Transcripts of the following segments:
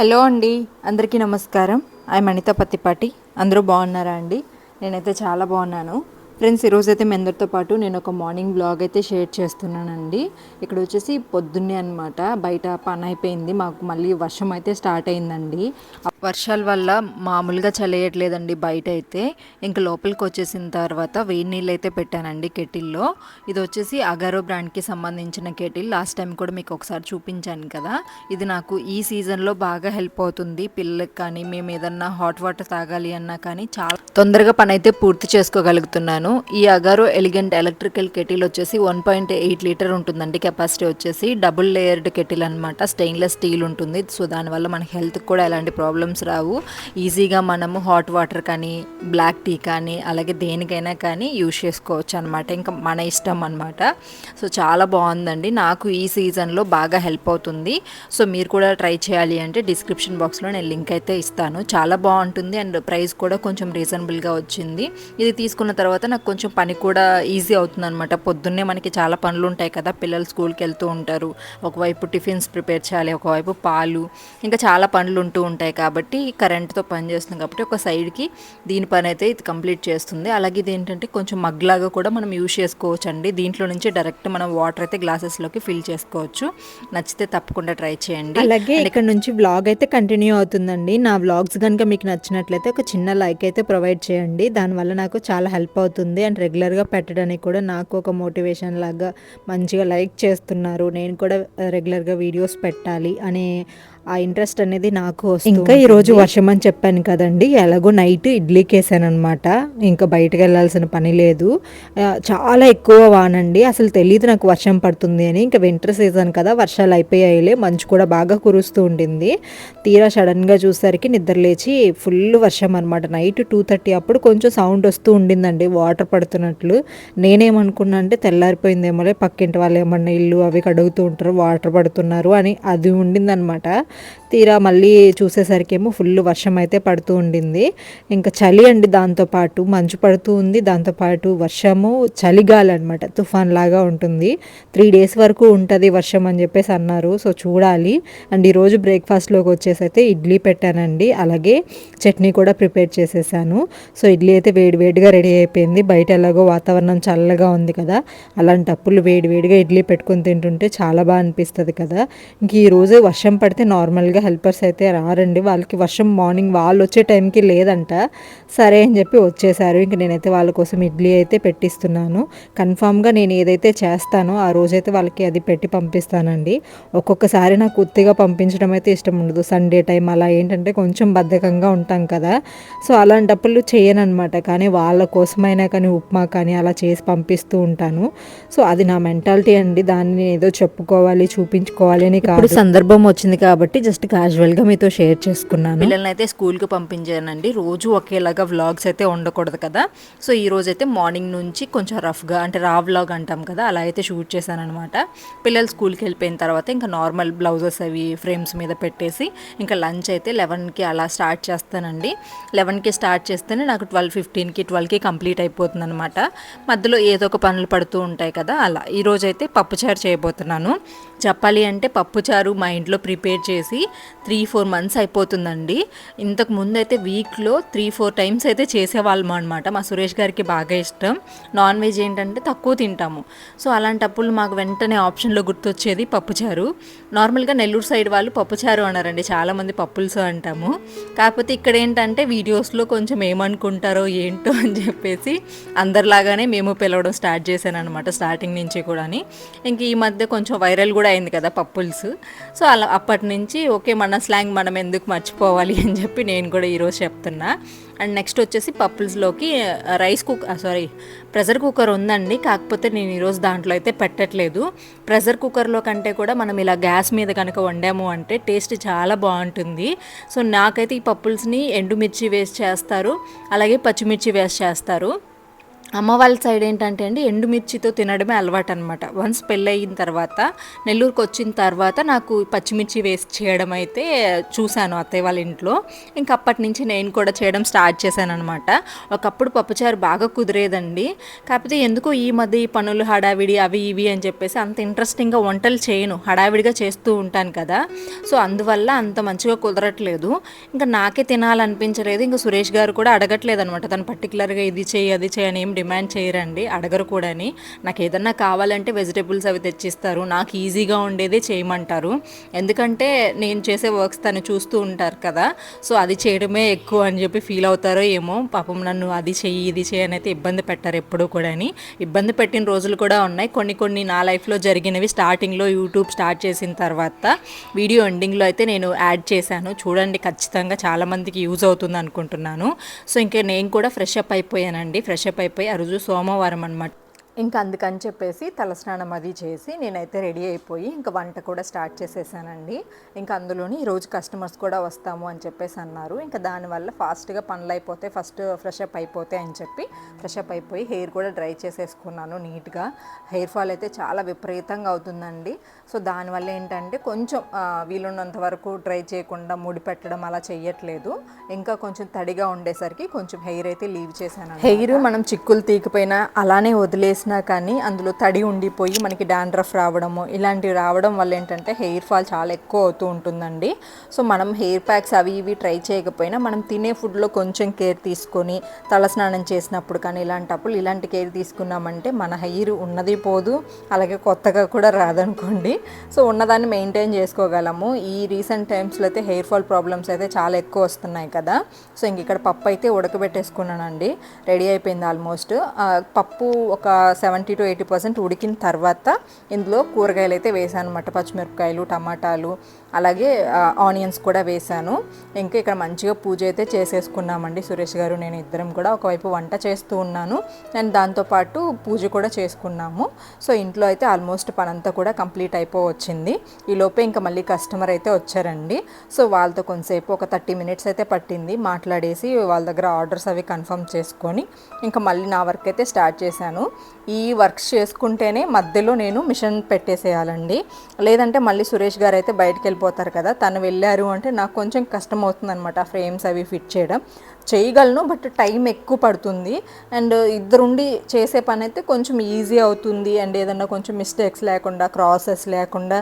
Hello అండి అందరికీ నమస్కారం. ఐ అనిత పత్తిపాటి. అందరూ బాగున్నారా అండి? నేనైతే చాలా బాగున్నాను. ఫ్రెండ్స్ ఈరోజు అయితే మీ అందరితో పాటు నేను ఒక మార్నింగ్ బ్లాగ్ అయితే షేర్ చేస్తున్నానండి. ఇక్కడ వచ్చేసి పొద్దున్నే అనమాట బయట పని అయిపోయింది. మాకు మళ్ళీ వర్షం అయితే స్టార్ట్ అయిందండి. వర్షాల వల్ల మామూలుగా చలేయట్లేదండి బయట అయితే ఇంకా లోపలికి వచ్చేసిన తర్వాత వేడి నీళ్ళు అయితే పెట్టానండి కెటిల్లో. ఇది వచ్చేసి అగారో బ్రాండ్కి సంబంధించిన కెటిల్. లాస్ట్ టైం కూడా మీకు ఒకసారి చూపించాను కదా. ఇది నాకు ఈ సీజన్లో బాగా హెల్ప్ అవుతుంది. పిల్లలకి కానీ మేము ఏదన్నా హాట్ వాటర్ తాగాలి అన్నా కానీ చాలా తొందరగా పని అయితే పూర్తి చేసుకోగలుగుతున్నాను. ఈ అగారో ఎలిగెంట్ ఎలక్ట్రికల్ కెటిల్ వచ్చేసి వన్ పాయింట్ ఎయిట్ లీటర్ ఉంటుందండి కెపాసిటీ వచ్చేసి. డబుల్ లేయర్డ్ కెటిల్ అనమాట స్టెయిన్లెస్ స్టీల్ ఉంటుంది. సో దానివల్ల మన హెల్త్కి కూడా ఎలాంటి ప్రాబ్లమ్స్ రావు. ఈజీగా మనము హాట్ వాటర్ కానీ బ్లాక్ టీ కానీ అలాగే దేనికైనా కానీ యూజ్ చేసుకోవచ్చు అనమాట ఇంకా మన ఇష్టం అనమాట సో చాలా బాగుందండి. నాకు ఈ సీజన్లో బాగా హెల్ప్ అవుతుంది. సో మీరు కూడా ట్రై చేయాలి అంటే డిస్క్రిప్షన్ బాక్స్లో నేను లింక్ అయితే ఇస్తాను. చాలా బాగుంటుంది అండ్ ప్రైస్ కూడా కొంచెం రీజనబుల్గా వచ్చింది. ఇది తీసుకున్న తర్వాత నాకు కొంచెం పని కూడా ఈజీ అవుతుంది అనమాట పొద్దున్నే మనకి చాలా పనులు ఉంటాయి కదా. పిల్లలు స్కూల్కి వెళ్తూ ఉంటారు. ఒకవైపు టిఫిన్స్ ప్రిపేర్ చేయాలి ఒకవైపు పాలు. ఇంకా చాలా పనులు ఉంటూ ఉంటాయి కాబట్టి కరెంట్తో పని చేస్తుంది కాబట్టి ఒక సైడ్కి దీని పని అయితే ఇది కంప్లీట్ చేస్తుంది. అలాగే ఇది ఏంటంటే కొంచెం మగ్లాగా కూడా మనం యూజ్ చేసుకోవచ్చు అండి దీంట్లో నుంచి డైరెక్ట్ మనం వాటర్ అయితే గ్లాసెస్లోకి ఫిల్ చేసుకోవచ్చు. నచ్చితే తప్పకుండా ట్రై చేయండి. అలాగే ఇక్కడ నుంచి వ్లాగ్ అయితే కంటిన్యూ అవుతుందండి. నా వ్లాగ్స్ కనుక మీకు నచ్చినట్లయితే ఒక చిన్న లైక్ అయితే ప్రొవైడ్ చేయండి. దానివల్ల నాకు చాలా హెల్ప్ అవుతుంది. అండ్ రెగ్యులర్గా పెట్టడానికి కూడా నాకు ఒక మోటివేషన్ లాగా మంచిగా లైక్ చేస్తున్నారు. నేను కూడా రెగ్యులర్గా వీడియోస్ పెట్టాలి అనే ఆ ఇంట్రెస్ట్ అనేది నాకు ఇంకా ఈరోజు వర్షం అని చెప్పాను కదండి ఎలాగో నైట్ ఇడ్లీకి వేసాను అనమాట ఇంకా బయటకు వెళ్ళాల్సిన పని లేదు. చాలా ఎక్కువ వానండి అసలు తెలియదు నాకు వర్షం పడుతుంది అని. ఇంకా వింటర్ సీజన్ కదా వర్షాలు అయిపోయాయిలే మంచు కూడా బాగా కురుస్తూ ఉండింది. తీరా సడన్గా చూసరికి నిద్ర లేచి ఫుల్ వర్షం అనమాట నైట్ టూ థర్టీ అప్పుడు కొంచెం సౌండ్ వస్తూ ఉండిందండి వాటర్ పడుతున్నట్లు. నేనేమనుకున్నా అంటే తెల్లారిపోయిందేమోలే పక్కింటి వాళ్ళు ఏమన్నా ఇల్లు అవి కడుగుతూ ఉంటారు వాటర్ పడుతున్నారు అని అది ఉండిందనమాట తీరా మళ్ళీ చూసేసరికి ఏమో ఫుల్ వర్షం అయితే పడుతూ ఉండింది. ఇంకా చలి అండి దాంతోపాటు మంచు పడుతూ ఉంది. దాంతోపాటు వర్షము చలిగాలి అనమాట తుఫాన్ లాగా ఉంటుంది. త్రీ డేస్ వరకు ఉంటుంది వర్షం అని చెప్పేసి అన్నారు. సో చూడాలి. అండ్ ఈరోజు బ్రేక్ఫాస్ట్లోకి వచ్చేసి అయితే ఇడ్లీ పెట్టానండి. అలాగే చట్నీ కూడా ప్రిపేర్ చేసేసాను. సో ఇడ్లీ అయితే వేడివేడిగా రెడీ అయిపోయింది. బయట ఎలాగో వాతావరణం చల్లగా ఉంది కదా అలాంటప్పుడు వేడి వేడివేడిగా ఇడ్లీ పెట్టుకొని తింటుంటే చాలా బాగా అనిపిస్తుంది కదా. ఇంక ఈరోజు వర్షం పడితే నార్మల్ నార్మల్గా హెల్పర్స్ అయితే రారండి. వాళ్ళకి వర్షం మార్నింగ్ వాళ్ళు వచ్చే టైంకి లేదంట. సరే అని చెప్పి వచ్చేసారు. ఇంక నేనైతే వాళ్ళ కోసం ఇడ్లీ అయితే పెట్టిస్తున్నాను. కన్ఫామ్గా నేను ఏదైతే చేస్తానో ఆ రోజైతే వాళ్ళకి అది పెట్టి పంపిస్తానండి. ఒక్కొక్కసారి నాకు ఉత్తిగా పంపించడం అయితే ఇష్టం ఉండదు. సండే టైం అలా ఏంటంటే కొంచెం బద్ధకంగా ఉంటాం కదా. సో అలాంటప్పుడు చేయను అనమాట కానీ వాళ్ళ కోసమైనా కానీ ఉప్మా కానీ అలా చేసి పంపిస్తూ ఉంటాను. సో అది నా మెంటాలిటీ అండి. దాన్ని నేను ఏదో చెప్పుకోవాలి చూపించుకోవాలి అని కాదు. సందర్భం వచ్చింది కాబట్టి జస్ట్ క్యాజువల్గా మీతో షేర్ చేసుకున్నాను. పిల్లల్ని అయితే స్కూల్కి పంపించానండి. రోజు ఒకేలాగా వ్లాగ్స్ అయితే ఉండకూడదు కదా. సో ఈ రోజు అయితే మార్నింగ్ నుంచి కొంచెం రఫ్గా అంటే రా వ్లాగ్ అంటాం కదా అలా అయితే షూట్ చేశానమాట పిల్లలు స్కూల్కి వెళ్ళిపోయిన తర్వాత ఇంకా నార్మల్ బ్లౌజెస్ అవి ఫ్రేమ్స్ మీద పెట్టేసి ఇంకా లంచ్ అయితే లెవెన్కి అలా స్టార్ట్ చేస్తానండి. లెవెన్కి స్టార్ట్ చేస్తేనే నాకు ట్వెల్వ్ ఫిఫ్టీన్కి ట్వెల్వ్కి కంప్లీట్ అయిపోతుంది అనమాట మధ్యలో ఏదో ఒక పనులు పడుతూ ఉంటాయి కదా అలా. ఈరోజు అయితే పప్పుచారు చేయబోతున్నాను. చెప్పాలి అంటే పప్పుచారు మా ఇంట్లో ప్రిపేర్ చేసి త్రీ ఫోర్ మంత్స్ అయిపోతుందండి. ఇంతకు ముందు అయితే వీక్లో త్రీ ఫోర్ టైమ్స్ అయితే చేసేవాళ్ళము అనమాట మా సురేష్ గారికి బాగా ఇష్టం. నాన్ వెజ్ ఏంటంటే తక్కువ తింటాము. సో అలాంటప్పుడు మాకు వెంటనే ఆప్షన్లో గుర్తొచ్చేది పప్పుచారు నార్మల్గా నెల్లూరు సైడ్ వాళ్ళు పప్పుచారు అన్నారండి. చాలామంది పప్పులుసు అంటాము. కాకపోతే ఇక్కడ ఏంటంటే వీడియోస్లో కొంచెం ఏమనుకుంటారో ఏంటో అని చెప్పేసి అందరిలాగానే మేము పిలవడం స్టార్ట్ చేశాను అనమాట స్టార్టింగ్ నుంచి కూడా ఇంక ఈ మధ్య కొంచెం వైరల్ కూడా అయింది కదా పప్పుల్స్. సో అలా అప్పటి నుంచి ఓకే మన స్లాంగ్ మనం ఎందుకు మర్చిపోవాలి అని చెప్పి నేను కూడా ఈరోజు చెప్తున్నా. అండ్ నెక్స్ట్ వచ్చేసి పప్పుల్స్లోకి rice cook sorry pressure cooker ఉందండి. కాకపోతే నేను ఈరోజు దాంట్లో అయితే పెట్టట్లేదు. ప్రెషర్ కుక్కర్లో కంటే కూడా మనం ఇలా గ్యాస్ మీద కనుక వండాము అంటే టేస్ట్ చాలా బాగుంటుంది. సో నాకైతే ఈ పప్పుల్స్ని ఎండుమిర్చి వేస్ట్ చేస్తారు అలాగే పచ్చిమిర్చి వేస్ట్ చేస్తారు. అమ్మ వాళ్ళ సైడ్ ఏంటంటే అండి ఎండుమిర్చితో తినడమే అలవాటు అనమాట వన్స్ పెళ్ళి తర్వాత నెల్లూరుకి వచ్చిన తర్వాత నాకు పచ్చిమిర్చి వేసి చేయడం అయితే చూశాను అత్తయ్య వాళ్ళ ఇంట్లో. ఇంక అప్పటి నుంచి నేను కూడా చేయడం స్టార్ట్ చేశాను అనమాట ఒకప్పుడు పప్పుచారు బాగా కుదిరేదండి. కాకపోతే ఎందుకో ఈ మధ్య ఈ పనులు హడావిడి అవి ఇవి అని చెప్పేసి అంత ఇంట్రెస్టింగ్గా వంటలు చేయను. హడావిడిగా చేస్తూ ఉంటాను కదా. సో అందువల్ల అంత మంచిగా కుదరట్లేదు. ఇంకా నాకే తినాలనిపించలేదు. ఇంకా సురేష్ గారు కూడా అడగట్లేదు అనమాట తను పర్టికులర్గా ఇది చేయి అది చేయని ఏం డిమాండ్ చేయరండి అడగరు కూడాని. నాకు ఏదన్నా కావాలంటే వెజిటేబుల్స్ అవి తెచ్చిస్తారు నాకు ఈజీగా ఉండేదే చేయమంటారు. ఎందుకంటే నేను చేసే వర్క్స్ తను చూస్తూ ఉంటారు కదా సో అది చేయడమే ఎక్కువ అని చెప్పి ఫీల్ అవుతారో ఏమో. పాపం నన్ను అది చెయ్యి ఇది చేయి అనేది ఇబ్బంది పెట్టారు ఎప్పుడూ కూడాని. ఇబ్బంది పెట్టిన రోజులు కూడా ఉన్నాయి. కొన్ని కొన్ని నా లైఫ్లో జరిగినవి స్టార్టింగ్లో యూట్యూబ్ స్టార్ట్ చేసిన తర్వాత వీడియో ఎండింగ్లో అయితే నేను యాడ్ చేశాను. చూడండి ఖచ్చితంగా చాలామందికి యూజ్ అవుతుంది అనుకుంటున్నాను. సో ఇంకా నేను కూడా ఫ్రెష్ అప్ అయిపోయానండి. ఫ్రెష్ అప్ అయిపోయి ఆ రోజు సోమవారం అనమాట ఇంకా అందుకని చెప్పేసి తలస్నానం అది చేసి నేనైతే రెడీ అయిపోయి ఇంకా వంట కూడా స్టార్ట్ చేసేసానండి. ఇంకా అందులోని ఈరోజు కస్టమర్స్ కూడా వస్తాము అని చెప్పేసి అన్నారు. ఇంకా దానివల్ల ఫాస్ట్గా పనులు అయిపోతే ఫస్ట్ ఫ్రెష్ అప్ అయిపోతే అని చెప్పి ఫ్రెష్ అప్ అయిపోయి హెయిర్ కూడా డ్రై చేసేసుకున్నాను నీట్గా. హెయిర్ ఫాల్ అయితే చాలా విపరీతంగా అవుతుందండి. సో దానివల్ల ఏంటంటే కొంచెం వీలున్నంత వరకు డ్రై చేయకుండా ముడి పెట్టడం అలా చేయట్లేదు ఇంకా కొంచెం తడిగా ఉండేసరికి కొంచెం హెయిర్ అయితే లీవ్ చేశాను హెయిర్ మనం చిక్కులు తీకపోయినా అలానే వదిలేసి చేసినా కానీ అందులో తడి ఉండిపోయి మనకి డాండ్రఫ్ రావడము ఇలాంటివి రావడం వల్ల ఏంటంటే హెయిర్ ఫాల్ చాలా ఎక్కువ అవుతూ ఉంటుందండి. సో మనం హెయిర్ ప్యాక్స్ అవి ఇవి ట్రై చేయకపోయినా మనం తినే ఫుడ్లో కొంచెం కేర్ తీసుకొని తలస్నానం చేసినప్పుడు కానీ ఇలాంటప్పుడు ఇలాంటి కేర్ తీసుకున్నామంటే మన హెయిర్ ఉన్నది పోదు అలాగే కొత్తగా కూడా రాదనుకోండి. సో ఉన్నదాన్ని మెయింటైన్ చేసుకోగలము. ఈ రీసెంట్ టైమ్స్లో అయితే హెయిర్ ఫాల్ ప్రాబ్లమ్స్ అయితే చాలా ఎక్కువ వస్తున్నాయి కదా. సో ఇంక ఇక్కడ పప్పు అయితే ఉడకబెట్టేసుకున్నానండి. రెడీ అయిపోయింది ఆల్మోస్ట్. పప్పు ఒక సెవెంటీ టు ఎయిటీ పర్సెంట్ ఉడికిన తర్వాత ఇందులో కూరగాయలు అయితే వేసాను అనమాట పచ్చిమిరపకాయలు టమాటాలు అలాగే ఆనియన్స్ కూడా వేసాను. ఇంకా ఇక్కడ మంచిగా పూజ అయితే చేసేసుకున్నామండి సురేష్ గారు. నేను ఇద్దరం కూడా ఒకవైపు వంట చేస్తూ ఉన్నాను. అండ్ దాంతోపాటు పూజ కూడా చేసుకున్నాము. సో ఇంట్లో అయితే ఆల్మోస్ట్ పనంతా కూడా కంప్లీట్ అయిపోవచ్చింది. ఈ లోపే ఇంకా మళ్ళీ కస్టమర్ అయితే వచ్చారండి. సో వాళ్ళతో కొంతసేపు ఒక థర్టీ మినిట్స్ అయితే పట్టింది మాట్లాడేసి వాళ్ళ దగ్గర ఆర్డర్స్ అవి కన్ఫర్మ్ చేసుకొని ఇంకా మళ్ళీ నా వర్క్ అయితే స్టార్ట్ చేశాను. ఈ వర్క్స్ చేసుకుంటేనే మధ్యలో నేను మిషన్ పెట్టేసేయాలండి. లేదంటే మళ్ళీ సురేష్ గారు అయితే బయటకు వెళ్ళిపోతారు కదా తను వెళ్ళారు అంటే నాకు కొంచెం కష్టం అవుతుంది అనమాట ఫ్రేమ్స్ అవి ఫిట్ చేయడం. చేయగలను బట్ టైం ఎక్కువ పడుతుంది. అండ్ ఇద్దరుండి చేసే పని అయితే కొంచెం ఈజీ అవుతుంది. అండ్ ఏదన్నా కొంచెం మిస్టేక్స్ లేకుండా క్రాసెస్ లేకుండా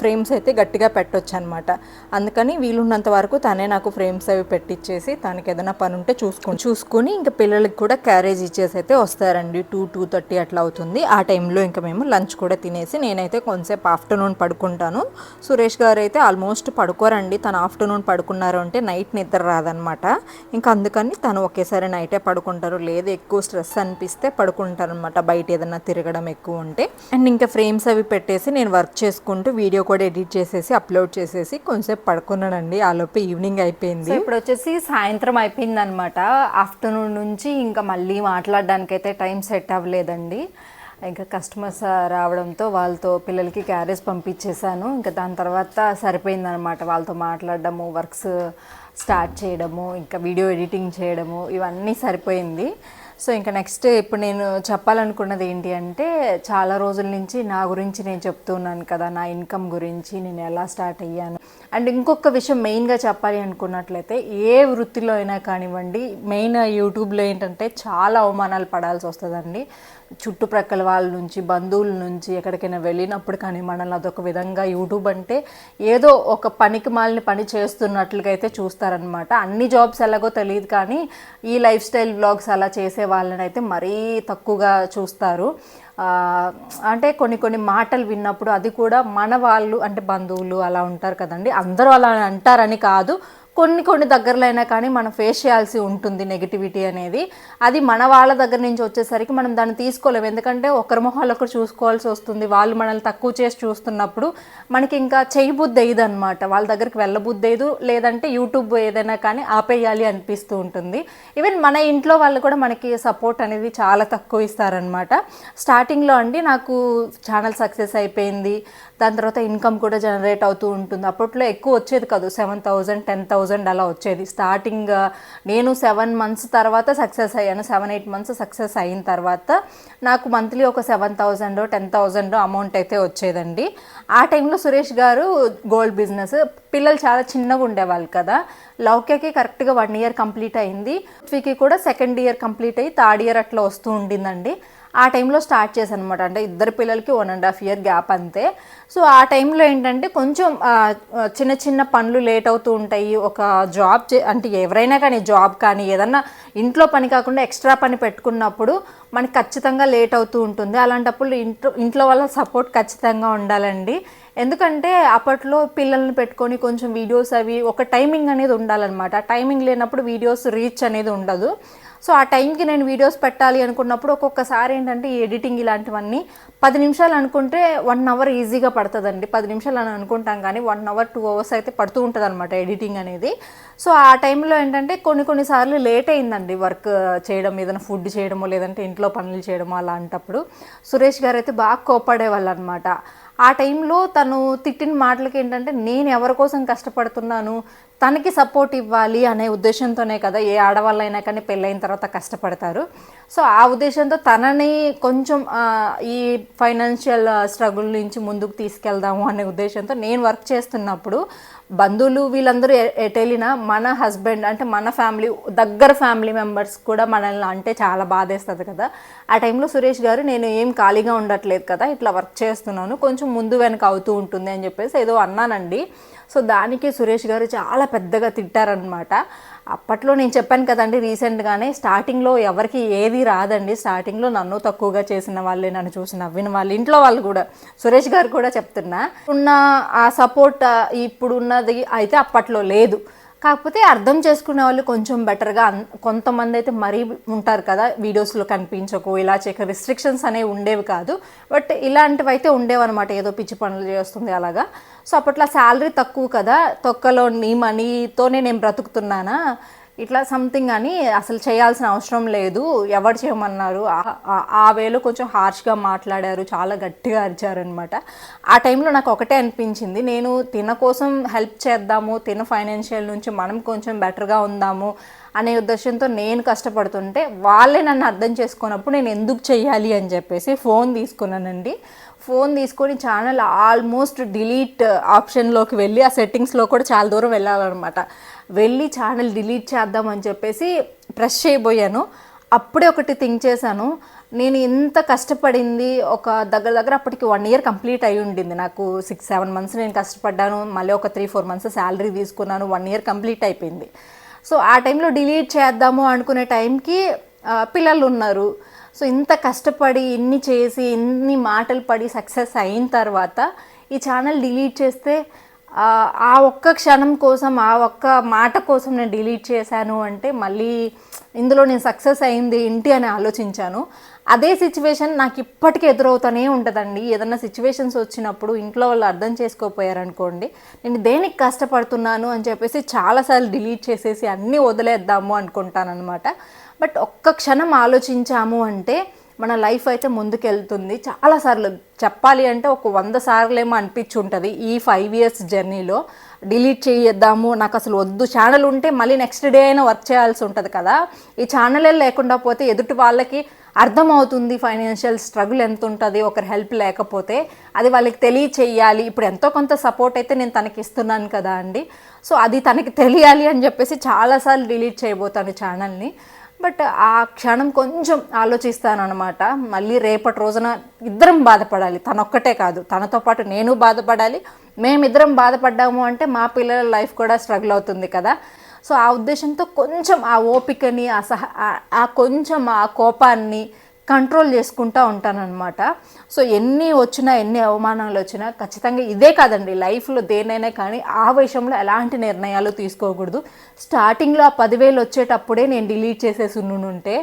ఫ్రేమ్స్ అయితే గట్టిగా పెట్టొచ్చు అనమాట అందుకని వీలున్నంత వరకు తనే నాకు ఫ్రేమ్స్ అవి పెట్టించేసి తనకి ఏదైనా పని ఉంటే చూసుకొని చూసుకొని ఇంకా పిల్లలకి కూడా క్యారేజ్ ఇచ్చేసి అయితే వస్తారండి. టూ టూ థర్టీ అట్లా అవుతుంది. ఆ టైంలో ఇంకా మేము లంచ్ కూడా తినేసి నేనైతే కొంతసేపు ఆఫ్టర్నూన్ పడుకుంటాను. సురేష్ గారు అయితే ఆల్మోస్ట్ పడుకోరండి. తను ఆఫ్టర్నూన్ పడుకున్నారు అంటే నైట్ నిద్ర రాదనమాట. ఇంకా అందుకని తను ఒకేసారి నైటే పడుకుంటారు. లేదు ఎక్కువ స్ట్రెస్ అనిపిస్తే పడుకుంటారు అనమాట బయట ఏదైనా తిరగడం ఎక్కువ ఉంటే. అండ్ ఇంకా ఫ్రేమ్స్ అవి పెట్టేసి నేను వర్క్ చేసుకుంటూ వీడియో కూడా ఎడిట్ చేసేసి అప్లోడ్ చేసేసి కొంచెంసేపు పడుకున్నానండి ఆ లోపు ఈవినింగ్ అయిపోయింది. ఇప్పుడు వచ్చేసి సాయంత్రం అయిపోయింది అనమాట ఆఫ్టర్నూన్ నుంచి ఇంకా మళ్ళీ మాట్లాడడానికి అయితే టైం సెట్ అవ్వలేదండి. ఇంకా కస్టమర్స్ రావడంతో వాళ్ళతో పిల్లలకి క్యారేజ్ పంపించేశాను. ఇంకా దాని తర్వాత సరిపోయిందనమాట వాళ్ళతో మాట్లాడడము వర్క్స్ స్టార్ట్ చేయడము ఇంకా వీడియో ఎడిటింగ్ చేయడము ఇవన్నీ సరిపోయింది. సో ఇంకా నెక్స్ట్ ఇప్పుడు నేను చెప్పాలనుకున్నది ఏంటి అంటే చాలా రోజుల నుంచి నా గురించి నేను చెప్తున్నాను కదా నా ఇన్కమ్ గురించి నేను ఎలా స్టార్ట్ అయ్యాను. అండ్ ఇంకొక విషయం మెయిన్గా చెప్పాలి అనుకున్నట్లయితే ఏ వృత్తిలో అయినా కానివ్వండి మెయిన్ యూట్యూబ్లో ఏంటంటే చాలా అవమానాలు పడాల్సి వస్తుందండి. చుట్టుప్రక్కల వాళ్ళ నుంచి బంధువుల నుంచి ఎక్కడికైనా వెళ్ళినప్పుడు కానీ మనల్ని అదొక విధంగా యూట్యూబ్ అంటే ఏదో ఒక పనికి మాలిన పని చేస్తున్నట్లుగా అయితే చూస్తారనమాట అన్ని జాబ్స్ ఎలాగో తెలియదు కానీ ఈ లైఫ్ స్టైల్ బ్లాగ్స్ అలా చేసే వాళ్ళని అయితే మరీ తక్కువగా చూస్తారు. అంటే కొన్ని కొన్ని మాటలు విన్నప్పుడు అది కూడా మన వాళ్ళు అంటే బంధువులు అలా ఉంటారు కదండి. అందరూ అలా అంటారని కాదు. కొన్ని కొన్ని దగ్గరలో అయినా కానీ మనం ఫేస్ చేయాల్సి ఉంటుంది నెగిటివిటీ అనేది. అది మన వాళ్ళ దగ్గర నుంచి వచ్చేసరికి మనం దాన్ని తీసుకోలేము. ఎందుకంటే ఒకరి మొహాలు ఒకరు చూసుకోవాల్సి వస్తుంది. వాళ్ళు మనల్ని తక్కువ చేసి చూస్తున్నప్పుడు మనకి ఇంకా చేయబుద్ధి అయ్యదు అనమాట వాళ్ళ దగ్గరికి వెళ్ళబుద్ధి అయ్యదు లేదంటే యూట్యూబ్ ఏదైనా కానీ ఆపేయాలి అనిపిస్తూ ఉంటుంది. ఈవెన్ మన ఇంట్లో వాళ్ళు కూడా మనకి సపోర్ట్ అనేది చాలా తక్కువ ఇస్తారనమాట స్టార్టింగ్లో అండి నాకు ఛానల్ సక్సెస్ అయిపోయింది. దాని తర్వాత ఇన్కమ్ కూడా జనరేట్ అవుతూ ఉంటుంది. అప్పట్లో ఎక్కువ వచ్చేది కాదు. Seven thousand ten thousand thousand అలా వచ్చేది. స్టార్టింగ్ నేను సెవెన్ మంత్స్ తర్వాత సక్సెస్ అయ్యాను. సెవెన్ ఎయిట్ మంత్స్ సక్సెస్ అయిన తర్వాత నాకు మంత్లీ ఒక seven thousand ten thousand amount అయితే వచ్చేదండి. ఆ టైంలో సురేష్ గారు గోల్డ్ బిజినెస్ పిల్లలు చాలా చిన్నగా ఉండేవాళ్ళు కదా. లౌక్యకి కరెక్ట్గా వన్ ఇయర్ కంప్లీట్ అయింది. పృథ్వీకి కూడా సెకండ్ ఇయర్ కంప్లీట్ అయ్యి థర్డ్ ఇయర్ అట్లా వస్తూ ఉండిందండి. ఆ టైంలో స్టార్ట్ చేశాను అనమాట అంటే ఇద్దరు పిల్లలకి one and half year gap అంతే. సో ఆ టైంలో ఏంటంటే కొంచెం చిన్న చిన్న పనులు లేట్ అవుతూ ఉంటాయి. ఒక జాబ్ చే అంటే ఎవరైనా కానీ జాబ్ కానీ ఏదన్నా ఇంట్లో పని కాకుండా ఎక్స్ట్రా పని పెట్టుకున్నప్పుడు మనకి ఖచ్చితంగా లేట్ అవుతూ ఉంటుంది. అలాంటప్పుడు ఇంట్లో ఇంట్లో వాళ్ళ సపోర్ట్ ఖచ్చితంగా ఉండాలండి. ఎందుకంటే అప్పట్లో పిల్లల్ని పెట్టుకొని కొంచెం వీడియోస్ అవి ఒక టైమింగ్ అనేది ఉండాలన్నమాట. టైమింగ్ లేనప్పుడు వీడియోస్ రీచ్ అనేది ఉండదు. సో ఆ టైంకి నేను వీడియోస్ పెట్టాలి అనుకున్నప్పుడు ఒక్కొక్కసారి ఏంటంటే ఈ ఎడిటింగ్ ఇలాంటివన్నీ పది నిమిషాలు అనుకుంటే వన్ అవర్ ఈజీగా పడుతుందండి. పది నిమిషాలు అని అనుకుంటాం కానీ వన్ అవర్ టూ అవర్స్ అయితే పడుతూ ఉంటుంది అనమాట ఎడిటింగ్ అనేది. సో ఆ టైంలో ఏంటంటే కొన్ని కొన్నిసార్లు లేట్ అయిందండి వర్క్ చేయడం ఏదైనా ఫుడ్ చేయడమో లేదంటే ఇంట్లో పనులు చేయడమో అలాంటప్పుడు. సురేష్ గారు అయితే బాగా కోపడేవాళ్ళు అనమాట ఆ టైంలో తను తిట్టిన మాటలకి ఏంటంటే నేను ఎవరి కోసం కష్టపడుతున్నాను? తనకి సపోర్ట్ ఇవ్వాలి అనే ఉద్దేశంతోనే కదా ఏ ఆడవాళ్ళైనా కానీ పెళ్ళైన తర్వాత కష్టపడతారు. సో ఆ ఉద్దేశంతో తనని కొంచెం ఈ ఫైనాన్షియల్ స్ట్రగుల్ నుంచి ముందుకు తీసుకెళ్దాము అనే ఉద్దేశంతో నేను వర్క్ చేస్తున్నప్పుడు బంధువులు వీళ్ళందరూ ఎటెళ్ళినా మన హస్బెండ్ అంటే మన ఫ్యామిలీ దగ్గర ఫ్యామిలీ మెంబర్స్ కూడా మనల్ని అంటే చాలా బాధేస్తుంది కదా. ఆ టైంలో సురేష్ గారు నేను ఏం ఖాళీగా ఉండట్లేదు కదా ఇట్లా వర్క్ చేస్తున్నాను కొంచెం ముందు వెనక అవుతూ ఉంటుంది అని చెప్పేసి ఏదో అన్నానండి. సో దానికి సురేష్ గారు చాలా పెద్దగా తిట్టారనమాట అప్పట్లో నేను చెప్పాను కదండి రీసెంట్గానే స్టార్టింగ్లో ఎవరికి ఏది రాదండి. స్టార్టింగ్లో నన్ను తక్కువగా చేసిన వాళ్ళే నన్ను చూసి నవ్విన వాళ్ళు ఇంట్లో వాళ్ళు కూడా. సురేష్ గారు కూడా చెప్తున్నా ఉన్న ఆ సపోర్ట్ ఇప్పుడున్నది అయితే అప్పట్లో లేదు. కాకపోతే అర్థం చేసుకునే వాళ్ళు కొంచెం బెటర్గా కొంతమంది అయితే మరీ ఉంటారు కదా వీడియోస్లో కనిపించకు ఇలా చేయక రిస్ట్రిక్షన్స్ అనేవి ఉండేవి కాదు. బట్ ఇలాంటివి అయితే ఉండేవన్నమాట ఏదో పిచ్చి పనులు చేస్తుంది అలాగా. సో అప్పట్లో శాలరీ తక్కువ కదా తొక్కలో నీ మనీతోనే నేను బ్రతుకుతున్నానా? ఇట్లా సంథింగ్ అని అసలు చేయాల్సిన అవసరం లేదు. ఎవరు చేయమన్నారు? ఆ- ఆ- వేలో కొంచెం హార్ష్గా మాట్లాడారు చాలా గట్టిగా అరిచారనమాట ఆ టైంలో నాకు ఒకటే అనిపించింది. నేను తిన కోసం హెల్ప్ చేద్దాము తిన ఫైనాన్షియల్ నుంచి మనం కొంచెం బెటర్గా ఉందాము అనే ఉద్దేశంతో నేను కష్టపడుతుంటే వాళ్ళే నన్ను అర్థం చేసుకున్నప్పుడు నేను ఎందుకు చెయ్యాలి అని చెప్పేసి ఫోన్ తీసుకున్నానండి. ఫోన్ తీసుకొని ఛానల్ ఆల్మోస్ట్ డిలీట్ ఆప్షన్లోకి వెళ్ళి ఆ సెట్టింగ్స్లో కూడా చాలా దూరం వెళ్ళాలన్నమాట. వెళ్ళి ఛానల్ డిలీట్ చేద్దామని చెప్పేసి ప్రెస్ చేయబోయాను. అప్పుడే ఒకటి థింక్ చేశాను. నేను ఇంత కష్టపడింది ఒక దగ్గర దగ్గర అప్పటికి వన్ ఇయర్ కంప్లీట్ అయి ఉండింది. నాకు సిక్స్ సెవెన్ మంత్స్ నేను కష్టపడ్డాను. మళ్ళీ ఒక త్రీ ఫోర్ మంత్స్ శాలరీ తీసుకున్నాను. వన్ ఇయర్ కంప్లీట్ అయిపోయింది. సో ఆ టైంలో డిలీట్ చేద్దాము అనుకునే టైంకి పిల్లలు ఉన్నారు సో ఇంత కష్టపడి ఇన్ని చేసి ఇన్ని మాటలు పడి సక్సెస్ అయిన తర్వాత ఈ ఛానల్ డిలీట్ చేస్తే ఆ ఒక్క క్షణం కోసం ఆ ఒక్క మాట కోసం నేను డిలీట్ చేశాను అంటే మళ్ళీ ఇందులో నేను సక్సెస్ అయింది ఏంటి అని ఆలోచించాను. అదే సిచ్యువేషన్ నాకు ఇప్పటికీ ఎదురవుతూనే ఉంటుందండి. ఏదైనా సిచ్యువేషన్స్ వచ్చినప్పుడు ఇంట్లో వాళ్ళు అర్థం చేసుకోపోయారనుకోండి నేను దేనికి కష్టపడుతున్నాను అని చెప్పేసి చాలాసార్లు డిలీట్ చేసేసి అన్నీ వదిలేద్దాము అనుకుంటానమాట బట్ ఒక్క క్షణం ఆలోచించాము అంటే మన లైఫ్ అయితే ముందుకెళ్తుంది. చాలాసార్లు చెప్పాలి అంటే ఒక వంద సార్లేమో అనిపించి ఉంటుంది ఈ ఫైవ్ ఇయర్స్ జర్నీలో డిలీట్ చేయొద్దాము నాకు అసలు వద్దు. ఛానల్ ఉంటే మళ్ళీ నెక్స్ట్ డే అయినా వర్క్ చేయాల్సి ఉంటుంది కదా. ఈ ఛానలే లేకుండా పోతే ఎదుటి వాళ్ళకి అర్థమవుతుంది ఫైనాన్షియల్ స్ట్రగుల్ ఎంత ఉంటుంది ఒకరి హెల్ప్ లేకపోతే అది వాళ్ళకి తెలియచేయాలి ఇప్పుడు ఎంతో కొంత సపోర్ట్ అయితే నేను తనకి ఇస్తున్నాను కదా అండి. సో అది తనకి తెలియాలి అని చెప్పేసి చాలాసార్లు డిలీట్ చేయబోతాను ఛానల్ని. బట్ ఆ క్షణం కొంచెం ఆలోచిస్తాను అనమాట మళ్ళీ రేపటి రోజున ఇద్దరం బాధపడాలి. తనొక్కటే కాదు తనతో పాటు నేను బాధపడాలి. మేమిద్దరం బాధపడ్డాము అంటే మా పిల్లల లైఫ్ కూడా స్ట్రగుల్ అవుతుంది కదా. సో ఆ ఉద్దేశంతో కొంచెం ఆ ఓపికని ఆ సహ ఆ- కొంచెం ఆ కోపాన్ని కంట్రోల్ చేసుకుంటూ ఉంటానన్నమాట. సో ఎన్ని వచ్చినా ఎన్ని అవమానాలు వచ్చినా ఖచ్చితంగా ఇదే కాదండి లైఫ్లో దేనైనా కానీ ఆ విషయంలో ఎలాంటి నిర్ణయాలు తీసుకోకూడదు. స్టార్టింగ్లో ఆ పదివేలు వచ్చేటప్పుడే నేను డిలీట్ చేసేసి ఉండుంటే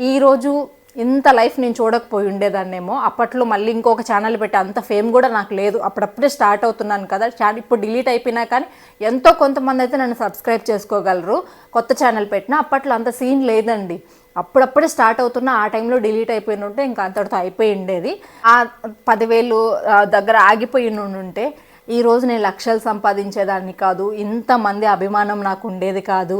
ఈరోజు ఇంత లైఫ్ నేను చూడకపోయి ఉండేదాన్నేమో. అప్పట్లో మళ్ళీ ఇంకొక ఛానల్ పెట్టి అంత ఫేమ్ కూడా నాకు లేదు. అప్పుడప్పుడే స్టార్ట్ అవుతున్నాను కదా. ఛానల్ ఇప్పుడు డిలీట్ అయిపోయినా కానీ ఎంతో కొంతమంది అయితే నన్ను సబ్స్క్రైబ్ చేసుకోగలరు. కొత్త ఛానల్ పెట్టినా అప్పట్లో అంత సీన్ లేదండి. అప్పుడప్పుడే స్టార్ట్ అవుతున్న ఆ టైంలో డిలీట్ అయిపోయిన ఉంటే ఇంకా అంతటితో అయిపోయి ఉండేది. ఆ పదివేలు దగ్గర ఆగిపోయి ఉంటే ఈ రోజు నేను లక్షలు సంపాదించేదాన్ని కాదు ఇంతమంది అభిమానం నాకు ఉండేది కాదు.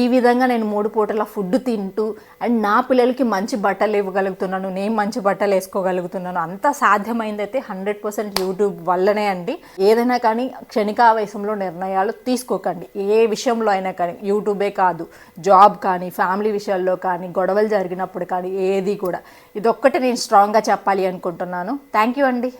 ఈ విధంగా నేను మూడు పూటల ఫుడ్ తింటూ అండ్ నా పిల్లలకి మంచి బట్టలు ఇవ్వగలుగుతున్నాను నేను మంచి బట్టలు వేసుకోగలుగుతున్నాను. అంత సాధ్యమైంది అయితే హండ్రెడ్ పర్సెంట్ యూట్యూబ్ వల్లనే అండి. ఏదైనా కానీ క్షణికావేశంలో నిర్ణయాలు తీసుకోకండి. ఏ విషయంలో అయినా కానీ యూట్యూబే కాదు జాబ్ కానీ ఫ్యామిలీ విషయాల్లో కానీ గొడవలు జరిగినప్పుడు కానీ ఏది కూడా. ఇదొక్కటి నేను స్ట్రాంగ్గా చెప్పాలి అనుకుంటున్నాను. థ్యాంక్ యూ అండి.